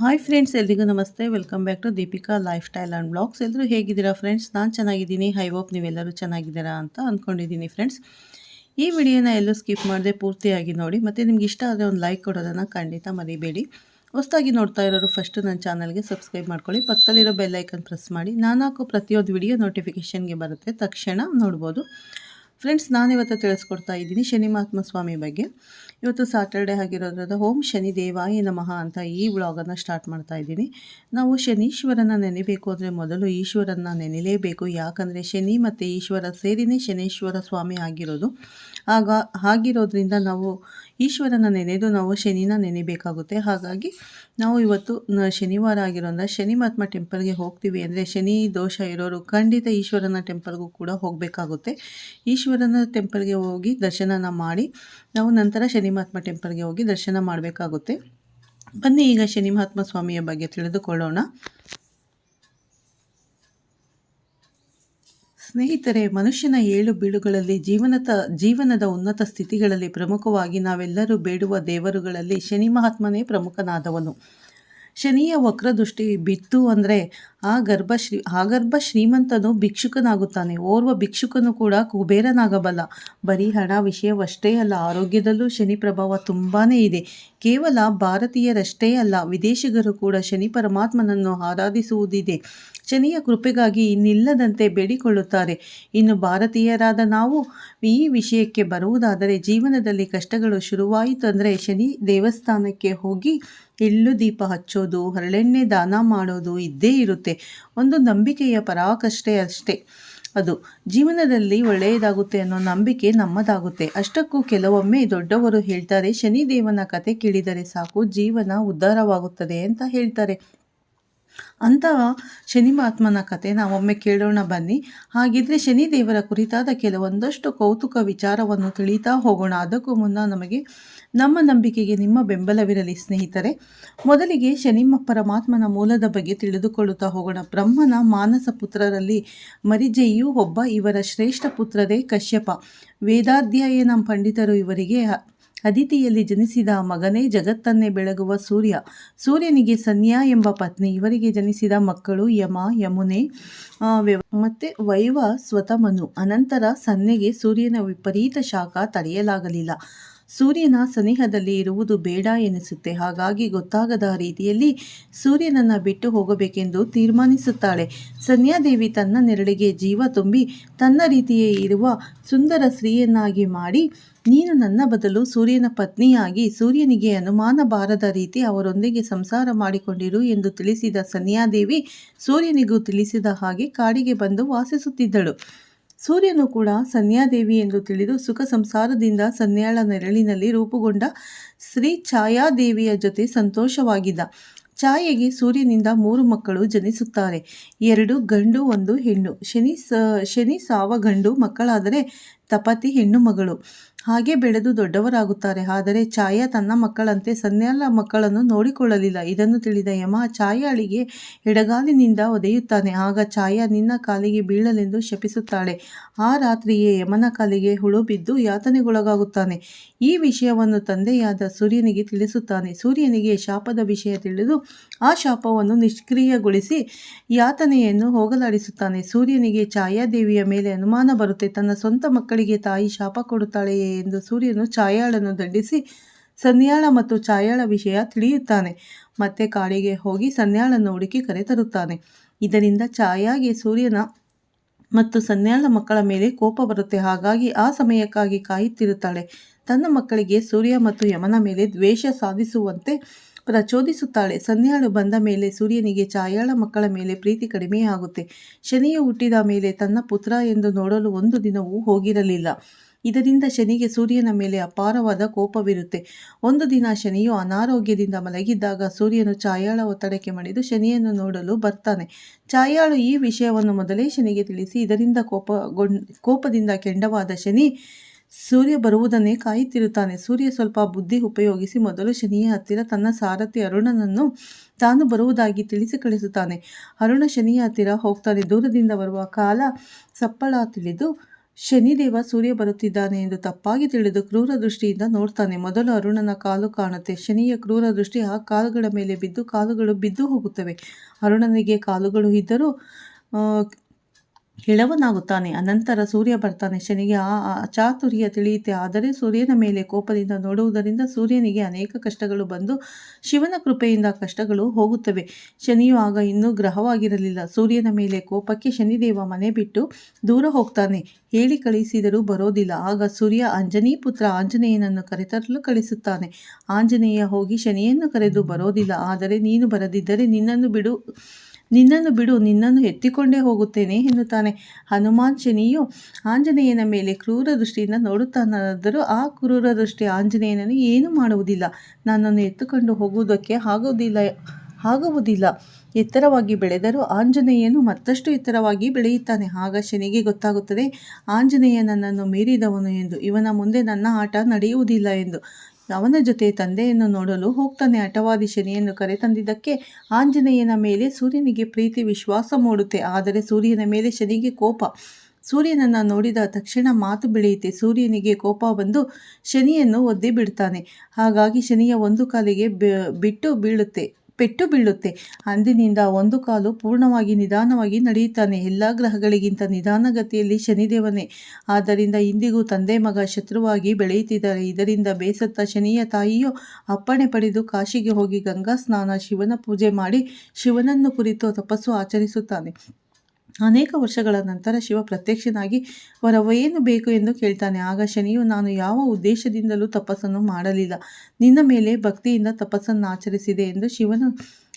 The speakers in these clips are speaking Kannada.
ಹಾಯ್ ಫ್ರೆಂಡ್ಸ್ ಎಲ್ರಿಗೂ ನಮಸ್ತೆ. Welcome back to Deepika life style and blogs ಎಲ್ಲರೂ ಹೇಗಿದ್ದೀರಾ ಫ್ರೆಂಡ್ಸ್ ನಾನು ಚೆನ್ನಾಗಿದ್ದೀನಿ. ಹೈ ಹೋಪ್ ನೀವೆಲ್ಲರೂ ಚೆನ್ನಾಗಿದ್ದೀರಾ ಅಂತ ಅಂದ್ಕೊಂಡಿದ್ದೀನಿ ಫ್ರೆಂಡ್ಸ್ ಈ ವಿಡಿಯೋನ ಎಲ್ಲೂ ಸ್ಕಿಪ್ ಮಾಡದೆ ಪೂರ್ತಿಯಾಗಿ ನೋಡಿ. ಮತ್ತು ನಿಮ್ಗೆ ಇಷ್ಟ ಆದರೆ ಒಂದು ಲೈಕ್ ಕೊಡೋದನ್ನು ಖಂಡಿತ ಮರಿಬೇಡಿ. ಹೊಸದಾಗಿ ನೋಡ್ತಾ ಇರೋರು ಫಸ್ಟು ನನ್ನ ಚಾನಲ್ಗೆ ಸಬ್ಸ್ಕ್ರೈಬ್ ಮಾಡ್ಕೊಳ್ಳಿ. ಪಕ್ಕದಲ್ಲಿರೋ ಬೆಲ್ಲೈಕನ್ ಪ್ರೆಸ್ ಮಾಡಿ. ನಾನು ಹಾಕೋ ಪ್ರತಿಯೊಂದು ವಿಡಿಯೋ ನೋಟಿಫಿಕೇಷನ್ಗೆ ಬರುತ್ತೆ. ತಕ್ಷಣ ನೋಡ್ಬೋದು. ಫ್ರೆಂಡ್ಸ್ ನಾನಿವತ್ತು ತಿಳಿಸ್ಕೊಡ್ತಾ ಇದ್ದೀನಿ ಶನಿ ಮಹಾತ್ಮ ಸ್ವಾಮಿ ಬಗ್ಗೆ. ಇವತ್ತು ಸಾಟರ್ಡೆ ಆಗಿರೋದ್ರಿಂದ ಓಂ ಶನಿ ದೇವಾಯ ನಮಃ ಅಂತ ಈ ವ್ಲಾಗನ್ನು ಸ್ಟಾರ್ಟ್ ಮಾಡ್ತಾ ಇದ್ದೀನಿ. ನಾವು ಶನೀಶ್ವರನ ನೆನೆಬೇಕು ಅಂದರೆ ಮೊದಲು ಈಶ್ವರನ ನೆನೆಯಲೇಬೇಕು ಯಾಕಂದರೆ ಶನಿ ಮತ್ತು ಈಶ್ವರ ಸೇರಿನೇ ಶನೀಶ್ವರ ಸ್ವಾಮಿ ಆಗಿರೋದು. ಆಗ, ಆಗಿರೋದ್ರಿಂದ ನಾವು ಈಶ್ವರನ ನೆನೆದು ನಾವು ಶನಿನ ನೆನೆಬೇಕಾಗುತ್ತೆ. ಹಾಗಾಗಿ ನಾವು ಇವತ್ತು ಶನಿವಾರ ಆಗಿರೋದ್ರಿಂದ ಶನಿ ಮಹಾತ್ಮ ಟೆಂಪಲ್ಗೆ ಹೋಗ್ತೀವಿ ಅಂದರೆ ಶನಿ ದೋಷ ಇರೋರು ಖಂಡಿತ ಈಶ್ವರನ ಟೆಂಪಲ್ಗೂ ಕೂಡ ಹೋಗಬೇಕಾಗುತ್ತೆ. ಈಶ್ವರನ ಟೆಂಪಲ್ಗೆ ಹೋಗಿ ದರ್ಶನನ ಮಾಡಿ ನಾವು ನಂತರ ಶನಿ ಮಹಾತ್ಮ ಟೆಂಪಲ್ಗೆ ಹೋಗಿ ದರ್ಶನ ಮಾಡಬೇಕಾಗುತ್ತೆ. ಬನ್ನಿ ಈಗ ಶನಿ ಮಹಾತ್ಮ ಸ್ವಾಮಿಯ ಬಗ್ಗೆ ತಿಳಿದುಕೊಳ್ಳೋಣ. ಸ್ನೇಹಿತರೆ, ಮನುಷ್ಯನ ಏಳು ಬೀಳುಗಳಲ್ಲಿ ಜೀವನದ ಜೀವನದ ಉನ್ನತ ಸ್ಥಿತಿಗಳಲ್ಲಿ ಪ್ರಮುಖವಾಗಿ ನಾವೆಲ್ಲರೂ ಬೇಡುವ ದೇವರುಗಳಲ್ಲಿ ಶನಿ ಮಹಾತ್ಮನೇ ಪ್ರಮುಖನಾದವನು. ಶನಿಯ ವಕ್ರದೃಷ್ಟಿ ಬಿತ್ತು ಅಂದರೆ ಆ ಗರ್ಭ ಶ್ರೀ, ಆ ಗರ್ಭ ಶ್ರೀಮಂತನು ಭಿಕ್ಷುಕನಾಗುತ್ತಾನೆ. ಓರ್ವ ಭಿಕ್ಷುಕನು ಕೂಡ ಕುಬೇರನಾಗಬಲ್ಲ. ಬರೀ ಹಣ ವಿಷಯವಷ್ಟೇ ಅಲ್ಲ, ಆರೋಗ್ಯದಲ್ಲೂ ಶನಿ ಪ್ರಭಾವ ತುಂಬಾ ಇದೆ. ಕೇವಲ ಭಾರತೀಯರಷ್ಟೇ ಅಲ್ಲ, ವಿದೇಶಿಗರು ಕೂಡ ಶನಿ ಪರಮಾತ್ಮನನ್ನು ಆರಾಧಿಸುವುದಿದೆ. ಶನಿಯ ಕೃಪೆಗಾಗಿ ಇನ್ನಿಲ್ಲದಂತೆ ಬೇಡಿಕೊಳ್ಳುತ್ತಾರೆ. ಇನ್ನು ಭಾರತೀಯರಾದ ನಾವು ಈ ವಿಷಯಕ್ಕೆ ಬರುವುದಾದರೆ ಜೀವನದಲ್ಲಿ ಕಷ್ಟಗಳು ಶುರುವಾಯಿತು ಅಂದರೆ ಶನಿ ದೇವಸ್ಥಾನಕ್ಕೆ ಹೋಗಿ ಎಳ್ಳು ದೀಪ ಹಚ್ಚೋದು, ಹರಳೆಣ್ಣೆ ದಾನ ಮಾಡೋದು ಇದ್ದೇ ಇರುತ್ತೆ. ಒಂದು ನಂಬಿಕೆಯ ಪರಾಕಷ್ಟೇ ಅಷ್ಟೇ. ಅದು ಜೀವನದಲ್ಲಿ ಒಳ್ಳೆಯದಾಗುತ್ತೆ ಅನ್ನೋ ನಂಬಿಕೆ ನಮ್ಮದಾಗುತ್ತೆ. ಅಷ್ಟಕ್ಕೂ ಕೆಲವೊಮ್ಮೆ ದೊಡ್ಡವರು ಹೇಳ್ತಾರೆ, ಶನಿದೇವನ ಕತೆ ಕೇಳಿದರೆ ಸಾಕು, ಜೀವನ ಉದ್ಧಾರವಾಗುತ್ತದೆ ಅಂತ ಹೇಳ್ತಾರೆ. ಅಂತ ಶನಿ ಮಹಾತ್ಮನ ಕತೆ ನಾವೊಮ್ಮೆ ಕೇಳೋಣ ಬನ್ನಿ. ಹಾಗಿದ್ರೆ ಶನಿ ದೇವರ ಕುರಿತಾದ ಕೆಲವೊಂದಷ್ಟು ಕೌತುಕ ವಿಚಾರವನ್ನು ತಿಳಿತಾ ಹೋಗೋಣ. ಅದಕ್ಕೂ ಮುನ್ನ ನಮಗೆ ನಮ್ಮ ನಂಬಿಕೆಗೆ ನಿಮ್ಮ ಬೆಂಬಲವಿರಲಿ, ಸ್ನೇಹಿತರೆ. ಮೊದಲಿಗೆ ಶನಿ ಪರಮಾತ್ಮನ ಮೂಲದ ಬಗ್ಗೆ ತಿಳಿದುಕೊಳ್ಳುತ್ತಾ ಹೋಗೋಣ. ಬ್ರಹ್ಮನ ಮಾನಸ ಪುತ್ರರಲ್ಲಿ ಮರಿಜೆಯು ಒಬ್ಬ ಇವರ ಶ್ರೇಷ್ಠ ಪುತ್ರರೇ ಕಶ್ಯಪ. ವೇದಾಧ್ಯಯನ ಪಂಡಿತರು ಇವರಿಗೆ ಅದಿತಿಯಲ್ಲಿ ಜನಿಸಿದ ಮಗನೇ ಜಗತ್ತನ್ನೇ ಬೆಳಗುವ ಸೂರ್ಯ. ಸೂರ್ಯನಿಗೆ ಸನ್ಯಾ ಎಂಬ ಪತ್ನಿ ಇವರಿಗೆ ಜನಿಸಿದ ಮಕ್ಕಳು ಯಮ, ಯಮುನೆ ಮತ್ತು ವೈವ, ಸ್ವತಮನು. ಅನಂತರ ಸನ್ನೆಗೆ ಸೂರ್ಯನ ವಿಪರೀತ ಶಾಖ ತಡೆಯಲಾಗಲಿಲ್ಲ. ಸೂರ್ಯನ ಸನಿಹದಲ್ಲಿ ಇರುವುದು ಬೇಡ ಎನಿಸುತ್ತೆ. ಹಾಗಾಗಿ ಗೊತ್ತಾಗದ ರೀತಿಯಲ್ಲಿ ಸೂರ್ಯನನ್ನು ಬಿಟ್ಟು ಹೋಗಬೇಕೆಂದು ತೀರ್ಮಾನಿಸುತ್ತಾಳೆ. ಸನ್ಯಾದೇವಿ ತನ್ನ ನೆರಳಿಗೆ ಜೀವ ತುಂಬಿ ತನ್ನ ರೀತಿಯೇ ಇರುವ ಸುಂದರ ಸ್ತ್ರೀಯನ್ನಾಗಿ ಮಾಡಿ, ನೀನು ನನ್ನ ಬದಲು ಸೂರ್ಯನ ಪತ್ನಿಯಾಗಿ ಸೂರ್ಯನಿಗೆ ಅನುಮಾನ ಬಾರದ ರೀತಿ ಅವರೊಂದಿಗೆ ಸಂಸಾರ ಮಾಡಿಕೊಂಡಿರು ಎಂದು ತಿಳಿಸಿದ ಸನ್ಯಾದೇವಿ ಸೂರ್ಯನಿಗೂ ತಿಳಿಸಿದ ಹಾಗೆ ಕಾಡಿಗೆ ಬಂದು ವಾಸಿಸುತ್ತಿದ್ದಳು. ಸೂರ್ಯನು ಕೂಡ ಸನ್ಯಾದೇವಿ ಎಂದು ತಿಳಿದು ಸುಖ ಸಂಸಾರದಿಂದ ಸನ್ಯಾಳ ನೆರಳಿನಲ್ಲಿ ರೂಪುಗೊಂಡ ಶ್ರೀ ಛಾಯಾದೇವಿಯ ಜೊತೆ ಸಂತೋಷವಾಗಿದ್ದ. ಛಾಯೆಗೆ ಸೂರ್ಯನಿಂದ ಮೂರು ಮಕ್ಕಳು ಜನಿಸುತ್ತಾರೆ. ಎರಡು ಗಂಡು, ಒಂದು ಹೆಣ್ಣು. ಶನಿ ಸ, ಶನಿ ಸಾವ ಗಂಡು ಮಕ್ಕಳಾದರೆ ತಪತಿ ಹೆಣ್ಣು ಮಗಳು. ಹಾಗೆ ಬೆಳೆದು ದೊಡ್ಡವರಾಗುತ್ತಾರೆ. ಆದರೆ ಛಾಯಾ ತನ್ನ ಮಕ್ಕಳಂತೆ ಸನ್ಯಾಲ ಮಕ್ಕಳನ್ನು ನೋಡಿಕೊಳ್ಳಲಿಲ್ಲ. ಇದನ್ನು ತಿಳಿದ ಯಮ ಛಾಯಾಳಿಗೆ ಎಡಗಾಲಿನಿಂದ ಒದೆಯುತ್ತಾನೆ. ಆಗ ಛಾಯಾ, ನಿನ್ನ ಕಾಲಿಗೆ ಬೀಳಲೆಂದು ಶಪಿಸುತ್ತಾಳೆ. ಆ ರಾತ್ರಿಯೇ ಯಮನ ಕಾಲಿಗೆ ಹುಳು ಬಿದ್ದು ಯಾತನೆಗೊಳಗಾಗುತ್ತಾನೆ. ಈ ವಿಷಯವನ್ನು ತಂದೆಯಾದ ಸೂರ್ಯನಿಗೆ ತಿಳಿಸುತ್ತಾನೆ. ಸೂರ್ಯನಿಗೆ ಶಾಪದ ವಿಷಯ ತಿಳಿದು ಆ ಶಾಪವನ್ನು ನಿಷ್ಕ್ರಿಯಗೊಳಿಸಿ ಯಾತನೆಯನ್ನು ಹೋಗಲಾಡಿಸುತ್ತಾನೆ. ಸೂರ್ಯನಿಗೆ ಛಾಯಾದೇವಿಯ ಮೇಲೆ ಅನುಮಾನ ಬರುತ್ತೆ. ತನ್ನ ಸ್ವಂತ ಮಕ್ಕಳಿಗೆ ತಾಯಿ ಶಾಪ ಕೊಡುತ್ತಾಳೆಯೇ ಎಂದು ಸೂರ್ಯನು ಛಾಯಾಳನ್ನು ದಂಡಿಸಿ ಸನ್ಯಾಳ ಮತ್ತು ಛಾಯಾಳ ವಿಷಯ ತಿಳಿಯುತ್ತಾನೆ. ಮತ್ತೆ ಕಾಡಿಗೆ ಹೋಗಿ ಸನ್ಯಾಳನ್ನು ಹುಡುಕಿ ಕರೆತರುತ್ತಾನೆ ಇದರಿಂದ ಛಾಯಾಗೆ ಸೂರ್ಯನ ಮತ್ತು ಸನ್ಯಾಳ ಮಕ್ಕಳ ಮೇಲೆ ಕೋಪ ಬರುತ್ತೆ. ಹಾಗಾಗಿ ಆ ಸಮಯಕ್ಕಾಗಿ ಕಾಯುತ್ತಿರುತ್ತಾಳೆ. ತನ್ನ ಮಕ್ಕಳಿಗೆ ಸೂರ್ಯ ಮತ್ತು ಯಮನ ಮೇಲೆ ದ್ವೇಷ ಸಾಧಿಸುವಂತೆ ಪ್ರಚೋದಿಸುತ್ತಾಳೆ. ಸನ್ಯಾಳು ಬಂದ ಮೇಲೆ ಸೂರ್ಯನಿಗೆ ಛಾಯಾಳ ಮಕ್ಕಳ ಮೇಲೆ ಪ್ರೀತಿ ಕಡಿಮೆಯಾಗುತ್ತೆ. ಶನಿಯು ಹುಟ್ಟಿದ ಮೇಲೆ ತನ್ನ ಪುತ್ರ ಎಂದು ನೋಡಲು ಒಂದು ದಿನವೂ ಹೋಗಿರಲಿಲ್ಲ. ಇದರಿಂದ ಶನಿಗೆ ಸೂರ್ಯನ ಮೇಲೆ ಅಪಾರವಾದ ಕೋಪವಿರುತ್ತೆ. ಒಂದು ದಿನ ಶನಿಯು ಅನಾರೋಗ್ಯದಿಂದ ಮಲಗಿದ್ದಾಗ ಸೂರ್ಯನು ಛಾಯಾಳ ಒತ್ತಡಕ್ಕೆ ಮಣಿದು ಶನಿಯನ್ನು ನೋಡಲು ಬರ್ತಾನೆ. ಛಾಯಾಳು ಈ ವಿಷಯವನ್ನು ಮೊದಲೇ ಶನಿಗೆ ತಿಳಿಸಿ, ಇದರಿಂದ ಕೋಪಗೊಂಡ್ ಕೋಪದಿಂದ ಕೆಂಡವಾದ ಶನಿ ಸೂರ್ಯ ಬರುವುದನ್ನೇ ಕಾಯುತ್ತಿರುತ್ತಾನೆ. ಸೂರ್ಯ ಸ್ವಲ್ಪ ಬುದ್ಧಿ ಉಪಯೋಗಿಸಿ ಮೊದಲು ಶನಿಯ ಹತ್ತಿರ ತನ್ನ ಸಾರಥಿ ಅರುಣನನ್ನು ತಾನು ಬರುವುದಾಗಿ ತಿಳಿಸಿ ಕಳಿಸುತ್ತಾನೆ. ಅರುಣ ಶನಿಯ ಹತ್ತಿರ ಹೋಗ್ತಾನೆ. ದೂರದಿಂದ ಬರುವ ಕಾಲ ಸಪ್ಪಳ ತಿಳಿದು ಶನಿದೇವ ಸೂರ್ಯ ಬರುತ್ತಿದ್ದಾನೆ ಎಂದು ತಪ್ಪಾಗಿ ತಿಳಿದು ಕ್ರೂರ ದೃಷ್ಟಿಯಿಂದ ನೋಡ್ತಾನೆ. ಮೊದಲು ಅರುಣನ ಕಾಲು ಕಾಣುತ್ತೆ. ಶನಿಯ ಕ್ರೂರ ದೃಷ್ಟಿ ಆ ಕಾಲುಗಳ ಮೇಲೆ ಬಿದ್ದು ಕಾಲುಗಳು ಬಿದ್ದು ಹೋಗುತ್ತವೆ. ಅರುಣನಿಗೆ ಕಾಲುಗಳು ಇದ್ದರೂ ಎಳವನಾಗುತ್ತಾನೆ ಅನಂತರ ಸೂರ್ಯ ಬರ್ತಾನೆ, ಶನಿಗೆ ಆ ಅಚಾತುರ್ಯ ಚಾತುರ್ಯ ತಿಳಿಯುತ್ತೆ. ಆದರೆ ಸೂರ್ಯನ ಮೇಲೆ ಕೋಪದಿಂದ ನೋಡುವುದರಿಂದ ಸೂರ್ಯನಿಗೆ ಅನೇಕ ಕಷ್ಟಗಳು ಬಂದು ಶಿವನ ಕೃಪೆಯಿಂದ ಕಷ್ಟಗಳು ಹೋಗುತ್ತವೆ. ಶನಿಯು ಆಗ ಇನ್ನೂ ಗ್ರಹವಾಗಿರಲಿಲ್ಲ. ಸೂರ್ಯನ ಮೇಲೆ ಕೋಪಕ್ಕೆ ಶನಿದೇವ ಮನೆ ಬಿಟ್ಟು ದೂರ ಹೋಗ್ತಾನೆ. ಹೇಳಿ ಕಳಿಸಿದರೂ ಬರೋದಿಲ್ಲ. ಆಗ ಸೂರ್ಯ ಅಂಜನೀ ಪುತ್ರ ಆಂಜನೇಯನನ್ನು ಕರೆತರಲು ಕಳಿಸುತ್ತಾನೆ. ಆಂಜನೇಯ ಹೋಗಿ ಶನಿಯನ್ನು ಕರೆದು ಬರೋದಿಲ್ಲ. ಆದರೆ ನೀನು ಬರದಿದ್ದರೆ ನಿನ್ನನ್ನು ಬಿಡು. ನಿನ್ನನ್ನು ಬಿಡು, ನಿನ್ನನ್ನು ಎತ್ತಿಕೊಂಡೇ ಹೋಗುತ್ತೇನೆ ಎನ್ನುತ್ತಾನೆ. ಹನುಮಾನ್ ಶನಿಯು ಆಂಜನೇಯನ ಮೇಲೆ ಕ್ರೂರ ದೃಷ್ಟಿಯಿಂದ ನೋಡುತ್ತಾನಾದರೂ ಆ ಕ್ರೂರ ದೃಷ್ಟಿ ಆಂಜನೇಯನನ್ನು ಏನೂ ಮಾಡುವುದಿಲ್ಲ. ನನ್ನನ್ನು ಎತ್ತುಕೊಂಡು ಹೋಗುವುದಕ್ಕೆ ಆಗುವುದಿಲ್ಲ ಆಗುವುದಿಲ್ಲ. ಎತ್ತರವಾಗಿ ಬೆಳೆದರೂ ಆಂಜನೇಯನು ಮತ್ತಷ್ಟು ಎತ್ತರವಾಗಿ ಬೆಳೆಯುತ್ತಾನೆ. ಆಗ ಶನಿಗೆ ಗೊತ್ತಾಗುತ್ತದೆ, ಆಂಜನೇಯ ನನ್ನನ್ನು ಮೀರಿದವನು ಎಂದು. ಇವನ ಮುಂದೆ ನನ್ನ ಆಟ ನಡೆಯುವುದಿಲ್ಲ ಎಂದು. ಅವನ ಜೊತೆ ತಂದೆಯನ್ನು ನೋಡಲು ಹೋಗ್ತಾನೆ ಹಠವಾದಿ ಶನಿಯನ್ನು ಕರೆತಂದಿದ್ದಕ್ಕೆ ಆಂಜನೇಯನ ಮೇಲೆ ಸೂರ್ಯನಿಗೆ ಪ್ರೀತಿ ವಿಶ್ವಾಸ ಮೂಡುತ್ತೆ. ಆದರೆ ಸೂರ್ಯನ ಮೇಲೆ ಶನಿಗೆ ಕೋಪ. ಸೂರ್ಯನನ್ನು ನೋಡಿದ ತಕ್ಷಣ ಮಾತು ಬೆಳೆಯುತ್ತೆ. ಸೂರ್ಯನಿಗೆ ಕೋಪ ಬಂದು ಶನಿಯನ್ನು ಒದ್ದೆ ಬಿಡ್ತಾನೆ. ಹಾಗಾಗಿ ಶನಿಯ ಒಂದು ಕಾಲಿಗೆ ಬಿಟ್ಟು ಬೀಳುತ್ತೆ. ಪೆಟ್ಟು ಬೀಳುತ್ತೆ. ಅಂದಿನಿಂದ ಒಂದು ಕಾಲು ಪೂರ್ಣವಾಗಿ ನಿಧಾನವಾಗಿ ನಡೆಯುತ್ತಾನೆ. ಎಲ್ಲ ಗ್ರಹಗಳಿಗಿಂತ ನಿಧಾನಗತಿಯಲ್ಲಿ ಶನಿದೇವನೇ. ಆದ್ದರಿಂದ ಇಂದಿಗೂ ತಂದೆ ಮಗ ಶತ್ರುವಾಗಿ ಬೆಳೆಯುತ್ತಿದ್ದಾರೆ. ಇದರಿಂದ ಬೇಸತ್ತ ಶನಿಯ ತಾಯಿಯು ಅಪ್ಪಣೆ ಪಡೆದು ಕಾಶಿಗೆ ಹೋಗಿ ಗಂಗಾ ಸ್ನಾನ, ಶಿವನ ಪೂಜೆ ಮಾಡಿ ಶಿವನನ್ನು ಕುರಿತು ತಪಸ್ಸು ಆಚರಿಸುತ್ತಾನೆ. ಅನೇಕ ವರ್ಷಗಳ ನಂತರ ಶಿವ ಪ್ರತ್ಯಕ್ಷನಾಗಿ ವರವೇನು ಬೇಕು ಎಂದು ಕೇಳ್ತಾನೆ. ಆಗ ಶನಿಯು, ನಾನು ಯಾವ ಉದ್ದೇಶದಿಂದಲೂ ತಪಸ್ಸನ್ನು ಮಾಡಲಿಲ್ಲ. ನಿನ್ನ ಮೇಲೆ ಭಕ್ತಿಯಿಂದ ತಪಸ್ಸನ್ನು ಆಚರಿಸಿದೆ ಎಂದು ಶಿವನು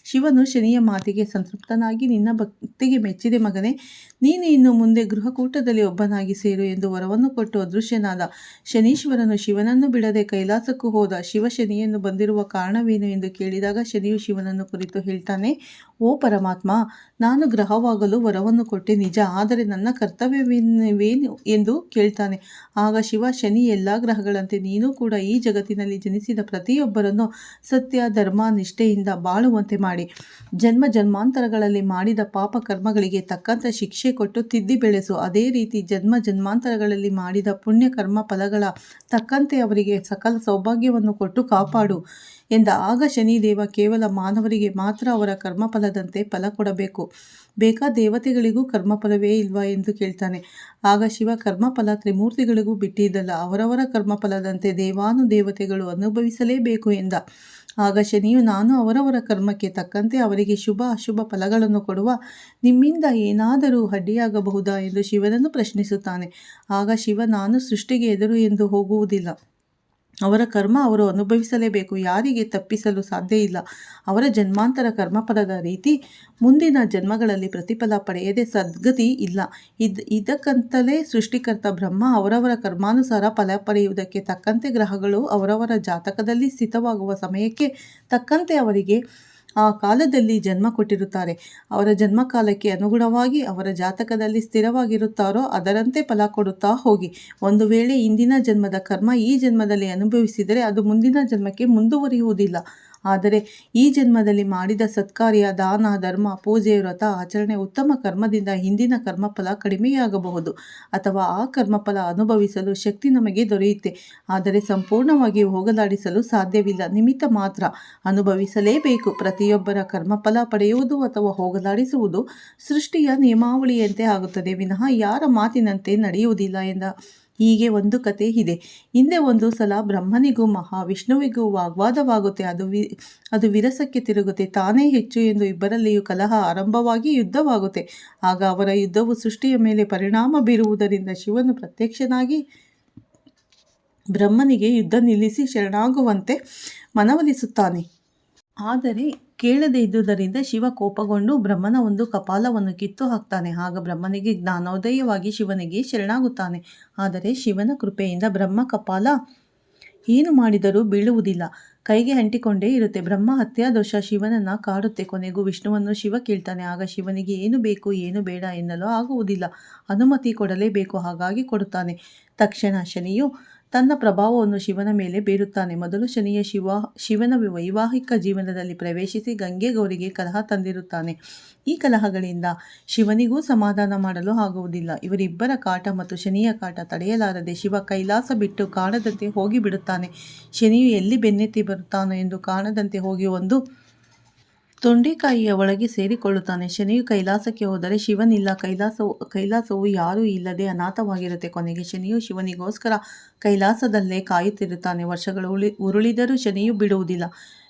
ಶಿವನು ಶನಿಯ ಮಾತಿಗೆ ಸಂತೃಪ್ತನಾಗಿ ನಿನ್ನ ಭಕ್ತಿಗೆ ಮೆಚ್ಚಿದೆ ಮಗನೇ. ನೀನು ಇನ್ನು ಮುಂದೆ ಗೃಹಕೂಟದಲ್ಲಿ ಒಬ್ಬನಾಗಿ ಸೇರು ಎಂದು ವರವನ್ನು ಕೊಟ್ಟು ಅದೃಶ್ಯನಾದ ಶನೀಶ್ವರನು ಶಿವನನ್ನು ಬಿಡದೆ ಕೈಲಾಸಕ್ಕೂ ಹೋದ ಶಿವ ಶನಿಯನ್ನು ಬಂದಿರುವ ಕಾರಣವೇನು ಎಂದು ಕೇಳಿದಾಗ ಶನಿಯು ಶಿವನನ್ನು ಕುರಿತು ಹೇಳ್ತಾನೆ, ಓ ಪರಮಾತ್ಮ, ನಾನು ಗ್ರಹವಾಗಲು ವರವನ್ನು ಕೊಟ್ಟೆ ನಿಜ, ಆದರೆ ನನ್ನ ಕರ್ತವ್ಯವೇನು ಎಂದು ಕೇಳ್ತಾನೆ. ಆಗ ಶಿವ, ಶನಿ ಎಲ್ಲ ಗ್ರಹಗಳಂತೆ ನೀನು ಕೂಡ ಈ ಜಗತ್ತಿನಲ್ಲಿ ಜನಿಸಿದ ಪ್ರತಿಯೊಬ್ಬರನ್ನು ಸತ್ಯ, ಧರ್ಮ, ನಿಷ್ಠೆಯಿಂದ ಬಾಳುವಂತೆ ಜನ್ಮ ಜನ್ಮಾಂತರಗಳಲ್ಲಿ ಮಾಡಿದ ಪಾಪ ಕರ್ಮಗಳಿಗೆ ತಕ್ಕಂಥ ಶಿಕ್ಷೆ ಕೊಟ್ಟು ತಿದ್ದಿ ಬೆಳೆಸು. ಅದೇ ರೀತಿ ಜನ್ಮ ಜನ್ಮಾಂತರಗಳಲ್ಲಿ ಮಾಡಿದ ಪುಣ್ಯ ಕರ್ಮ ಫಲಗಳ ತಕ್ಕಂತೆ ಅವರಿಗೆ ಸಕಲ ಸೌಭಾಗ್ಯವನ್ನು ಕೊಟ್ಟು ಕಾಪಾಡು ಎಂದ. ಆಗ ಶನಿದೇವ ಕೇವಲ ಮಾನವರಿಗೆ ಮಾತ್ರ ಅವರ ಕರ್ಮಫಲದಂತೆ ಫಲ ಕೊಡಬೇಕು. ಬೇಕಾ ದೇವತೆಗಳಿಗೂ ಕರ್ಮಫಲವೇ ಇಲ್ವಾ ಎಂದು ಕೇಳ್ತಾನೆ. ಆಗ ಶಿವ ಕರ್ಮಫಲ ತ್ರಿಮೂರ್ತಿಗಳಿಗೂ ಬಿಟ್ಟಿದ್ದಲ್ಲ, ಅವರವರ ಕರ್ಮಫಲದಂತೆ ದೇವಾನು ದೇವತೆಗಳು ಅನುಭವಿಸಲೇಬೇಕು ಎಂದ. ಆಗ ಶನಿಯು, ನಾನು ಅವರವರ ಕರ್ಮಕ್ಕೆ ತಕ್ಕಂತೆ ಅವರಿಗೆ ಶುಭ, ಅಶುಭ ಫಲಗಳನ್ನು ಕೊಡುವ ನಿಮ್ಮಿಂದ ಏನಾದರೂ ಅಡ್ಡಿಯಾಗಬಹುದಾ ಎಂದು ಶಿವನನ್ನು ಪ್ರಶ್ನಿಸುತ್ತಾನೆ. ಆಗ ಶಿವ, ನಾನು ಸೃಷ್ಟಿಗೆ ಎದುರು ಎಂದು ಹೋಗುವುದಿಲ್ಲ. ಅವರ ಕರ್ಮ ಅವರು ಅನುಭವಿಸಲೇಬೇಕು. ಯಾರಿಗೆ ತಪ್ಪಿಸಲು ಸಾಧ್ಯ ಇಲ್ಲ. ಅವರ ಜನ್ಮಾಂತರ ಕರ್ಮಫಲದ ರೀತಿ ಮುಂದಿನ ಜನ್ಮಗಳಲ್ಲಿ ಪ್ರತಿಫಲ ಪಡೆಯದೆ ಸದ್ಗತಿ ಇಲ್ಲ. ಇದ್, ಇದಕ್ಕಂತಲೇ ಸೃಷ್ಟಿಕರ್ತ ಬ್ರಹ್ಮ ಅವರವರ ಕರ್ಮಾನುಸಾರ ಫಲ ಪಡೆಯುವುದಕ್ಕೆ ತಕ್ಕಂತೆ ಗ್ರಹಗಳು ಅವರವರ ಜಾತಕದಲ್ಲಿ ಸ್ಥಿತವಾಗುವ ಸಮಯಕ್ಕೆ ತಕ್ಕಂತೆ ಅವರಿಗೆ ಆ ಕಾಲದಲ್ಲಿ ಜನ್ಮ ಕೊಟ್ಟಿರುತ್ತಾರೆ. ಅವರ ಜನ್ಮಕಾಲಕ್ಕೆ ಅನುಗುಣವಾಗಿ ಅವರ ಜಾತಕದಲ್ಲಿ ಸ್ಥಿರವಾಗಿರುತ್ತಾರೋ ಅದರಂತೆ ಫಲ ಕೊಡುತ್ತಾ ಹೋಗಿ. ಒಂದು ವೇಳೆ ಇಂದಿನ ಜನ್ಮದ ಕರ್ಮ ಈ ಜನ್ಮದಲ್ಲಿ ಅನುಭವಿಸಿದರೆ ಅದು ಮುಂದಿನ ಜನ್ಮಕ್ಕೆ ಮುಂದುವರಿಯುವುದಿಲ್ಲ. ಆದರೆ ಈ ಜನ್ಮದಲ್ಲಿ ಮಾಡಿದ ಸತ್ಕಾರ್ಯ, ದಾನ, ಧರ್ಮ, ಪೂಜೆ, ವ್ರತ, ಆಚರಣೆ ಉತ್ತಮ ಕರ್ಮದಿಂದ ಹಿಂದಿನ ಕರ್ಮಫಲ ಕಡಿಮೆಯಾಗಬಹುದು. ಅಥವಾ ಆ ಕರ್ಮಫಲ ಅನುಭವಿಸಲು ಶಕ್ತಿ ನಮಗೆ ದೊರೆಯುತ್ತೆ. ಆದರೆ ಸಂಪೂರ್ಣವಾಗಿ ಹೋಗಲಾಡಿಸಲು ಸಾಧ್ಯವಿಲ್ಲ. ನಿಮಿತ್ತ ಮಾತ್ರ ಅನುಭವಿಸಲೇಬೇಕು. ಪ್ರತಿಯೊಬ್ಬರ ಕರ್ಮಫಲ ಪಡೆಯುವುದು ಅಥವಾ ಹೋಗಲಾಡಿಸುವುದು ಸೃಷ್ಟಿಯ ನಿಯಮಾವಳಿಯಂತೆ ಆಗುತ್ತದೆ. ವಿನಃ ಯಾರ ಮಾತಿನಂತೆ ನಡೆಯುವುದಿಲ್ಲ ಎಂದ ಹೀಗೆ ಒಂದು ಕತೆ ಇದೆ. ಹಿಂದೆ ಒಂದು ಸಲ ಬ್ರಹ್ಮನಿಗೂ ಮಹಾವಿಷ್ಣುವಿಗೂ ವಾಗ್ವಾದವಾಗುತ್ತೆ. ಅದು ವಿ, ಅದು ವಿರಸಕ್ಕೆ ತಿರುಗುತ್ತೆ. ತಾನೇ ಹೆಚ್ಚು ಎಂದು ಇಬ್ಬರಲ್ಲಿಯೂ ಕಲಹ ಆರಂಭವಾಗಿ ಯುದ್ಧವಾಗುತ್ತೆ. ಆಗ ಅವರ ಯುದ್ಧವು ಸೃಷ್ಟಿಯ ಮೇಲೆ ಪರಿಣಾಮ ಬೀರುವುದರಿಂದ ಶಿವನು ಪ್ರತ್ಯಕ್ಷನಾಗಿ ಬ್ರಹ್ಮನಿಗೆ ಯುದ್ಧ ನಿಲ್ಲಿಸಿ ಶರಣಾಗುವಂತೆ ಮನವೊಲಿಸುತ್ತಾನೆ. ಆದರೆ ಕೇಳದೆ ಇದ್ದುದರಿಂದ ಶಿವ ಕೋಪಗೊಂಡು ಬ್ರಹ್ಮನ ಒಂದು ಕಪಾಲವನ್ನು ಕಿತ್ತು ಹಾಕ್ತಾನೆ. ಆಗ ಬ್ರಹ್ಮನಿಗೆ ಜ್ಞಾನೋದಯವಾಗಿ ಶಿವನಿಗೆ ಶರಣಾಗುತ್ತಾನೆ. ಆದರೆ ಶಿವನ ಕೃಪೆಯಿಂದ ಬ್ರಹ್ಮ ಕಪಾಲ ಏನು ಮಾಡಿದರೂ ಬೀಳುವುದಿಲ್ಲ. ಕೈಗೆ ಅಂಟಿಕೊಂಡೇ ಇರುತ್ತೆ. ಬ್ರಹ್ಮ ಹತ್ಯಾ ದೋಷ ಶಿವನನ್ನ ಕಾಡುತ್ತೆ. ಕೊನೆಗೂ ವಿಷ್ಣುವನ್ನು ಶಿವ ಕೇಳ್ತಾನೆ. ಆಗ ಶಿವನಿಗೆ ಏನು ಬೇಕು, ಏನು ಬೇಡ ಎನ್ನಲು ಆಗುವುದಿಲ್ಲ. ಅನುಮತಿ ಕೊಡಲೇಬೇಕು. ಹಾಗಾಗಿ ಕೊಡುತ್ತಾನೆ. ತಕ್ಷಣ ಶನಿಯು ತನ್ನ ಪ್ರಭಾವವನ್ನು ಶಿವನ ಮೇಲೆ ಬೀರುತ್ತಾನೆ. ಮೊದಲು ಶನಿಯ ಶಿವ, ಶಿವನ ವೈವಾಹಿಕ ಜೀವನದಲ್ಲಿ ಪ್ರವೇಶಿಸಿ ಗಂಗೆ ಗೌರಿಗೆ ಕಲಹ ತಂದಿರುತ್ತಾನೆ. ಈ ಕಲಹಗಳಿಂದ ಶಿವನಿಗೂ ಸಮಾಧಾನ ಮಾಡಲು ಆಗುವುದಿಲ್ಲ. ಇವರಿಬ್ಬರ ಕಾಟ ಮತ್ತು ಶನಿಯ ಕಾಟ ತಡೆಯಲಾರದೆ ಶಿವ ಕೈಲಾಸ ಬಿಟ್ಟು ಕಾಣದಂತೆ ಹೋಗಿಬಿಡುತ್ತಾನೆ. ಶನಿಯು ಎಲ್ಲಿ ಬೆನ್ನೆತ್ತಿ ಬರುತ್ತಾನೋ ಎಂದು ಕಾಣದಂತೆ ಹೋಗಿ ಒಂದು ತೊಂಡೆಕಾಯಿಯ ಒಳಗೆ ಸೇರಿಕೊಳ್ಳುತ್ತಾನೆ. ಶನಿಯು ಕೈಲಾಸಕ್ಕೆ ಹೋದರೆ ಶಿವನಿಲ್ಲ ಕೈಲಾಸವು ಕೈಲಾಸವು ಯಾರೂ ಇಲ್ಲದೆ ಅನಾಥವಾಗಿರುತ್ತೆ ಕೊನೆಗೆ. ಶನಿಯು ಶಿವನಿಗೋಸ್ಕರ ಕೈಲಾಸದಲ್ಲೇ ಕಾಯುತ್ತಿರುತ್ತಾನೆ. ವರ್ಷಗಳು ಉರುಳಿದರೂ ಶನಿಯು ಬಿಡುವುದಿಲ್ಲ.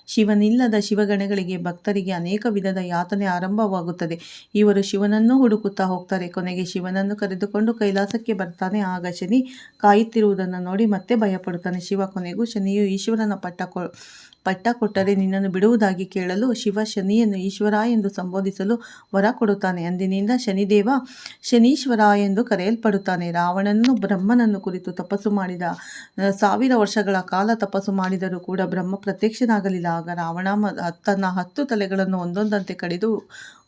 ಶಿವನಿಲ್ಲದ ಶಿವಗಣಗಳಿಗೆ ಭಕ್ತರಿಗೆ ಅನೇಕ ವಿಧದ ಯಾತನೆ ಆರಂಭವಾಗುತ್ತದೆ. ಇವರು ಶಿವನನ್ನು ಹುಡುಕುತ್ತಾ ಹೋಗ್ತಾರೆ. ಕೊನೆಗೆ ಶಿವನನ್ನು ಕರೆದುಕೊಂಡು ಕೈಲಾಸಕ್ಕೆ ಬರ್ತಾನೆ. ಆಗ ಶನಿ ಕಾಯುತ್ತಿರುವುದನ್ನು ನೋಡಿ ಮತ್ತೆ ಭಯಪಡುತ್ತಾನೆ. ಶಿವ ಕೊನೆಗೂ ಶನಿಯು ಈಶ್ವರನ ಪಟ್ಟ ಪಟ್ಟ ಕೊಟ್ಟರೆ ನಿನ್ನನ್ನು ಬಿಡುವುದಾಗಿ ಕೇಳಲು ಶಿವ ಶನಿಯನ್ನು ಈಶ್ವರ ಎಂದು ಸಂಬೋಧಿಸಲು ವರ ಕೊಡುತ್ತಾನೆ. ಅಂದಿನಿಂದ ಶನಿದೇವ ಶನೀಶ್ವರ ಎಂದು ಕರೆಯಲ್ಪಡುತ್ತಾನೆ. ರಾವಣನು ಬ್ರಹ್ಮನನ್ನು ಕುರಿತು ತಪಸ್ಸು ಮಾಡಿದ ಸಾವಿರ ವರ್ಷಗಳ ಕಾಲ ತಪಸ್ಸು ಮಾಡಿದರೂ ಕೂಡ ಬ್ರಹ್ಮ ಪ್ರತ್ಯಕ್ಷನಾಗಲಿಲ್ಲ. ಆಗ ರಾವಣ ತನ್ನ ಹತ್ತು ತಲೆಗಳನ್ನು ಒಂದೊಂದಂತೆ ಕಡಿದು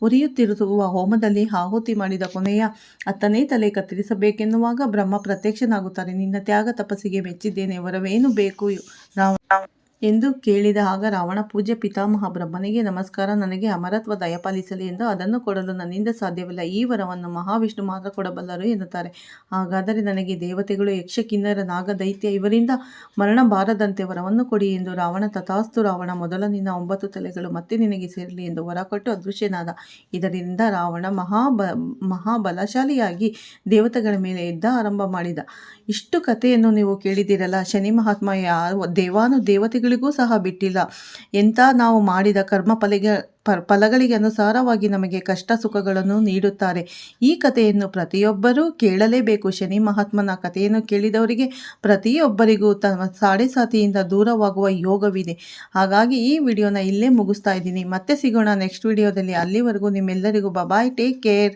ಉರಿಯುತ್ತಿರುವ ಹೋಮದಲ್ಲಿ ಆಹುತಿ ಮಾಡಿದ ಕೊನೆಯ ಹತ್ತನೇ ತಲೆ ಕತ್ತರಿಸಬೇಕೆನ್ನುವಾಗ ಬ್ರಹ್ಮ ಪ್ರತ್ಯಕ್ಷನಾಗುತ್ತಾರೆ. ನಿನ್ನ ತ್ಯಾಗ ತಪಸ್ಸಿಗೆ ಮೆಚ್ಚಿದ್ದೇನೆ, ವರವೇನು ಬೇಕು? ರಾವಣ ಎಂದು ಕೇಳಿದ ಆಗ ರಾವಣ ಪೂಜ್ಯ ಪಿತಾಮಹ ಬ್ರಹ್ಮನಿಗೆ ನಮಸ್ಕಾರ, ನನಗೆ ಅಮರತ್ವ ದಯಪಾಲಿಸಲಿ ಎಂದು ಅದನ್ನು ಕೊಡಲು ನನ್ನಿಂದ ಸಾಧ್ಯವಿಲ್ಲ. ಈ ವರವನ್ನು ಮಹಾವಿಷ್ಣು ಮಾತ್ರ ಕೊಡಬಲ್ಲರು ಎನ್ನುತ್ತಾರೆ. ಹಾಗಾದರೆ ನನಗೆ ದೇವತೆಗಳು ಯಕ್ಷ ಕಿನ್ನರ ನಾಗ ದೈತ್ಯ ಇವರಿಂದ ಮರಣ ಬಾರದಂತೆ ವರವನ್ನು ಕೊಡಿ ಎಂದು ರಾವಣ ತಥಾಸ್ತು, ರಾವಣ, ಮೊದಲ ನಿನ್ನ ಒಂಬತ್ತು ತಲೆಗಳು ಮತ್ತೆ ನಿನಗೆ ಸೇರಲಿ ಎಂದು ವರ ಕೊಟ್ಟು ಅದೃಶ್ಯನಾದ. ಇದರಿಂದ ರಾವಣ ಮಹಾಬ ಮಹಾಬಲಶಾಲಿಯಾಗಿ ದೇವತೆಗಳ ಮೇಲೆ ಯುದ್ಧ ಆರಂಭ ಮಾಡಿದ. ಇಷ್ಟು ಕಥೆಯನ್ನು ನೀವು ಕೇಳಿದಿರಲ್ಲ ಶನಿ ಮಹಾತ್ಮ ಯಾವ ದೇವಾನು ದೇವತೆಗಳಿಗೂ ಸಹ ಬಿಟ್ಟಿಲ್ಲ. ಎಂಥ ನಾವು ಮಾಡಿದ ಕರ್ಮ ಫಲಿಗೆ ಫಲಗಳಿಗೆ ಅನುಸಾರವಾಗಿ ನಮಗೆ ಕಷ್ಟ ಸುಖಗಳನ್ನು ನೀಡುತ್ತಾರೆ. ಈ ಕಥೆಯನ್ನು ಪ್ರತಿಯೊಬ್ಬರೂ ಕೇಳಲೇಬೇಕು. ಶನಿ ಮಹಾತ್ಮನ ಕಥೆಯನ್ನು ಕೇಳಿದವರಿಗೆ ಪ್ರತಿಯೊಬ್ಬರಿಗೂ ತಮ್ಮ ಸಾಡೆ ಸಾತಿಯಿಂದ ದೂರವಾಗುವ ಯೋಗವಿದೆ. ಹಾಗಾಗಿ ಈ ವಿಡಿಯೋನ ಇಲ್ಲೇ ಮುಗಿಸ್ತಾ ಇದ್ದೀನಿ. ಮತ್ತೆ ಸಿಗೋಣ ನೆಕ್ಸ್ಟ್ ವಿಡಿಯೋದಲ್ಲಿ. ಅಲ್ಲಿವರೆಗೂ ನಿಮ್ಮೆಲ್ಲರಿಗೂ ಬಬಾಯ್ ಟೇಕ್ ಕೇರ್